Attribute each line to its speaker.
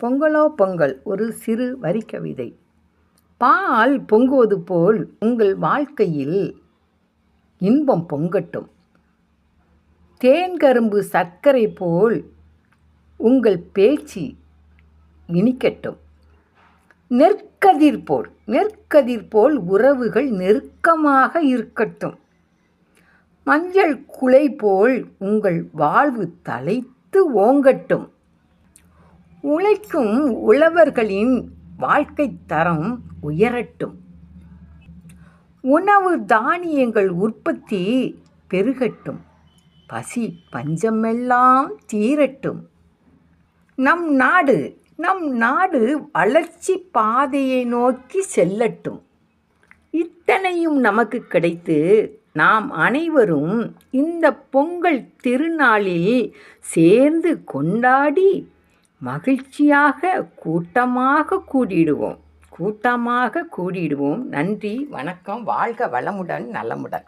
Speaker 1: பொங்கலோ பொங்கல் ஒரு சிறு வரிக்கவிதை. பால் பொங்குவது போல் உங்கள் வாழ்க்கையில் இன்பம் பொங்கட்டும். தேன் கரும்பு சர்க்கரை போல் உங்கள் பேச்சு இனிக்கட்டும். நெற்கதிர் போல் நெற்கதிர் போல் உறவுகள் நெருக்கமாக இருக்கட்டும். மஞ்சள் குலை போல் உங்கள் வாழ்வு தலைத்து ஓங்கட்டும். உழைக்கும் உழவர்களின் வாழ்க்கை தரம் உயரட்டும். உணவு தானியங்கள் உற்பத்தி பெருகட்டும். பசி பஞ்சமெல்லாம் தீரட்டும். நம் நாடு நம் நாடு வளர்ச்சி பாதையை நோக்கி செல்லட்டும். இத்தனையும் நமக்கு கிடைத்து நாம் அனைவரும் இந்த பொங்கல் திருநாளில் சேர்ந்து கொண்டாடி மகிழ்ச்சியாக கூட்டமாக கூடிடுவோம். கூட்டமாக கூடிடுவோம். நன்றி வணக்கம். வாழ்க வளமுடன் நலமுடன்.